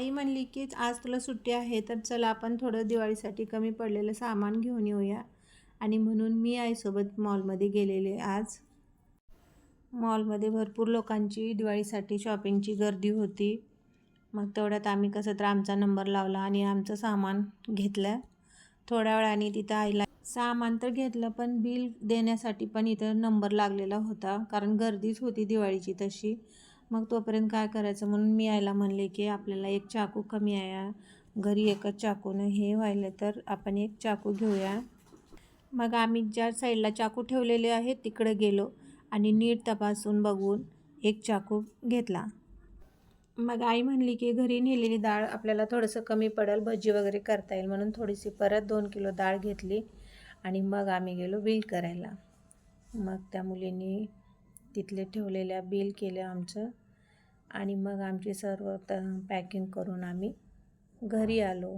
आई म्हणली की आज तुला सुट्टी आहे तर चला आपण थोडं दिवाळीसाठी कमी पडलेलं सामान घेऊन येऊया. आणि म्हणून मी आईसोबत मॉलमध्ये गेलेले आज. मॉलमध्ये भरपूर लोकांची दिवाळीसाठी शॉपिंगची गर्दी होती. मग तेवढ्यात आम्ही कसं तर आमचा नंबर लावला आणि आमचं सामान घेतलं. थोड्या वेळाने तिथं आईला सामान तर घेतलं पण बिल देण्यासाठी पण इथं नंबर लागलेला होता कारण गर्दीच होती दिवाळीची तशी. मग तोपर्यंत काय करायचं? म्हणून मी आईला म्हणले की आपल्याला एक चाकू कमी आहे घरी एकच चाकूनं हे व्हायलं तर आपण एक चाकू घेऊया. मग आम्ही ज्या साईडला चाकू ठेवलेले आहेत तिकडे गेलो आणि नीट तपासून बघून एक चाकू घेतला. मग आई म्हणली की घरी नेलेली डाळ आपल्याला थोडंसं कमी पडेल भजी वगैरे करता येईल. म्हणून थोडीशी परत दोन किलो डाळ घेतली आणि मग आम्ही गेलो बिल करायला. मग त्या मुलींनी तिथले ठेवलेल्या बिल केलं आमचं. आणि मग आमची सर्व त पॅकिंग करून आम्ही घरी आलो.